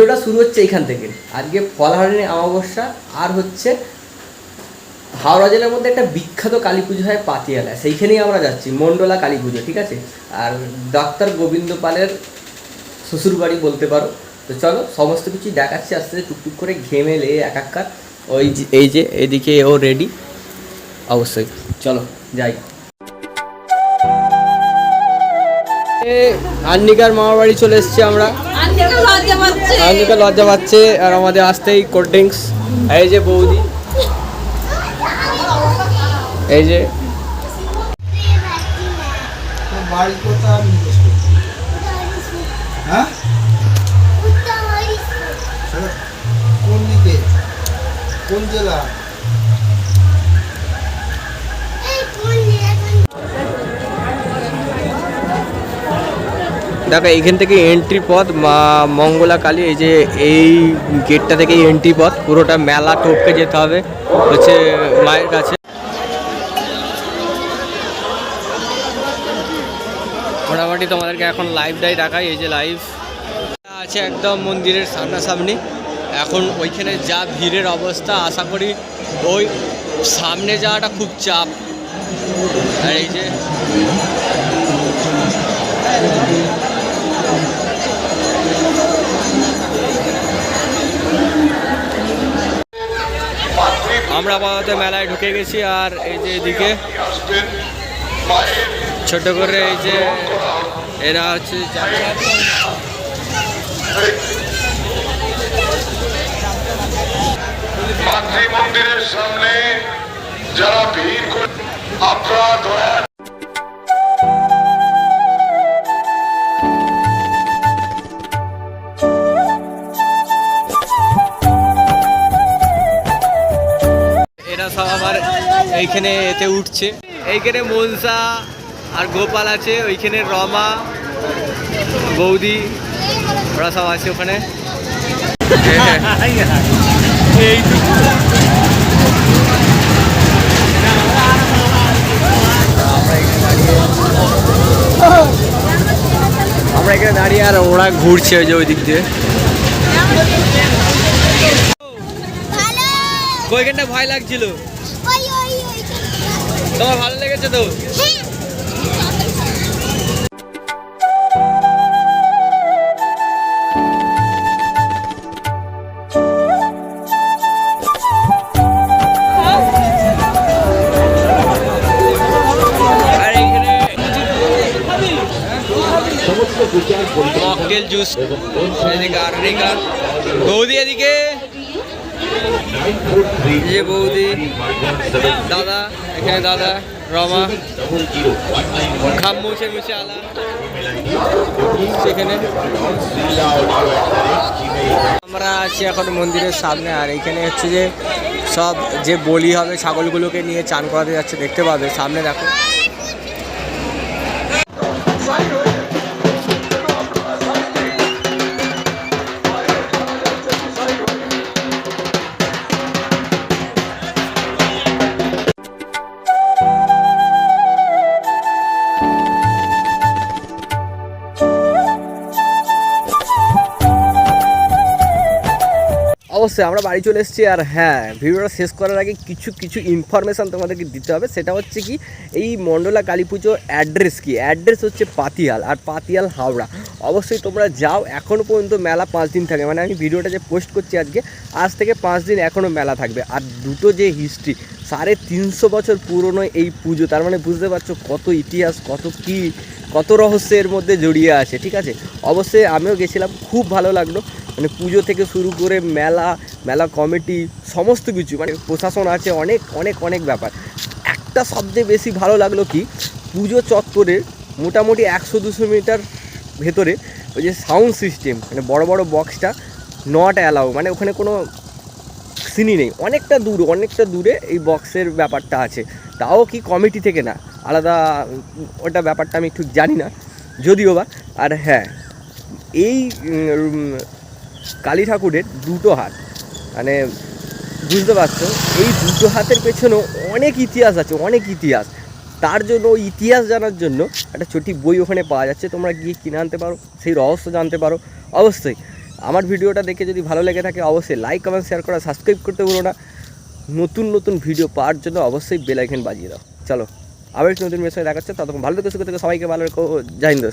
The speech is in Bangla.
ভিডিওটা শুরু হচ্ছে এইখান থেকে। আজকে ফলহারিণী অমাবস্যা, আর হচ্ছে হাওড়া জেলার মধ্যে একটা বিখ্যাত কালী পুজো হয় পাতিয়ালা সেইখানেই আমরা যাচ্ছি মণ্ডলা কালী পুজো, ঠিক আছে? আর ডাক্তার গোবিন্দ পালের শ্বশুর বাড়ি বলতে পারো। তো চলো, সমস্ত কিছু দেখাচ্ছি, আস্তে আস্তে টুকটুক করে ঘেমে লেয়ে একাকার। ওই এই যে, এদিকে ও রেডি অবশ্যই। চলো, যাই। আন্নিকার মামার বাড়ি চলে এসেছি আমরা। আন্টিকে লজ্জা পাচ্ছে। আন্নিকা লজ্জা পাচ্ছে আর আমাদের আসতেই কোল্ড ড্রিঙ্কস এই যে বৌদি। এই যে। হ্যাঁ? সেটা কোন দিকে? কোন জেলা? দেখো এইখান থেকে এন্ট্রি পথ, মা মঙ্গলা কালী এই যে এই গেটটা থেকে এন্ট্রি পথ, পুরোটা মেলা টপকে যেতে হবে, হচ্ছে মায়ের কাছে। মোটামুটি তোমাদেরকে এখন লাইভটাই দেখাই, এই যে লাইভ আছে একদম মন্দিরের সামনাসামনি। এখন ওইখানে যা ভিড়ের অবস্থা, আশা করি ওই সামনে যাওয়াটা খুব চাপ। আর এই যে আমরা আপাতত মেলায় ঢুকে গেছি আর এই যে এদিকে ছোট করে এই যে এরা হচ্ছে মন্দিরের সামনে যারা ভিড় করে আপনারা এইখানে এতে উঠছে। এইখানে মনসা আর গোপাল আছে ওইখানে রমা বৌদি ওরা সব আছে ওখানে। আমরা এখানে দাঁড়িয়ে আর ওরা ঘুরছে ওই যে ওই দিক দিয়ে। ওইখানটা ভয় লাগছিল? তোমার ভালো লেগেছে তো? মকটেল জুস এদিকে আর এদিকে বৌদি এদিকে। যে বৌদি, দাদা, এখানে দাদা, রমা, খাম্মু, সে মিশে আলা, সেখানে। আমরা আছি এখন মন্দিরের সামনে, আর এখানে হচ্ছে যে সব যে বলি হবে, ছাগলগুলোকে নিয়ে চান করাতে যাচ্ছে, দেখতে পাবে, সামনে দেখো। অবশ্যই, আমরা বাড়ি চলে এসেছি। আর হ্যাঁ ভিডিওটা শেষ করার আগে কিছু কিছু ইনফরমেশান তোমাদেরকে দিতে হবে। সেটা হচ্ছে কি, এই মণ্ডলা কালী পুজো অ্যাড্রেস কি? অ্যাড্রেস হচ্ছে পাতিয়াল, আর পাতিয়াল হাওড়া। অবশ্যই তোমরা যাও এখনও পর্যন্ত মেলা পাঁচ দিন থাকে। মানে আমি ভিডিওটা যে পোস্ট করছি আজকে, আজ থেকে পাঁচ দিন এখনও মেলা থাকবে। আর দুটো যে হিস্ট্রি সাড়ে তিনশো বছর পুরনো এই পুজো, তার মানে বুঝতে পারছ কত ইতিহাস, কত কি কত রহস্যের মধ্যে জড়িয়ে আছে, ঠিক আছে? অবশ্যই আমিও গেছিলাম, খুব ভালো লাগল। মানে পুজো থেকে শুরু করে মেলা মেলা কমিটি, সমস্ত কিছু মানে প্রশাসন আছে, অনেক অনেক অনেক ব্যাপার। একটা সবচেয়ে বেশি ভালো লাগল কি, পুজো চত্বরে মোটামুটি একশো দুশো মিটার ভেতরে ওই যে সাউন্ড সিস্টেম মানে বড় বড় বক্সটা নট অ্যালাউ মানে ওখানে কোনো সিনই নেই। অনেকটা দূর, অনেকটা দূরে এই বক্সের ব্যাপারটা আছে। তাও কি কমিটি থেকে না? আলাদা, ওটা ব্যাপারটা আমি ঠিক জানি না, যদিও বা। আর হ্যাঁ এই কালী ঠাকুরের দুটো হাত মানে বুঝতে পারছ, এই দুটো হাতের পেছনেও অনেক ইতিহাস আছে, অনেক ইতিহাস। তার জন্য, ওই ইতিহাস জানার জন্য একটা ছোটি বই ওখানে পাওয়া যাচ্ছে, তোমরা গিয়ে কিনে আনতে পারো, সেই রহস্য জানতে পারো। অবশ্যই, আমার ভিডিওটা দেখে যদি ভালো লেগে থাকে, অবশ্যই লাইক কমেন্ট শেয়ার করা সাবস্ক্রাইব করতে ভুলো না। নতুন নতুন ভিডিও পাওয়ার জন্য অবশ্যই বেল আইকন বাজিয়ে দাও। চলো। আবার নতুন বিষয় দেখাচ্ছে। ততক্ষণ ভালো থেকে সুখে থেকে সবাইকে ভালো রেখো। জয় হিন্দ।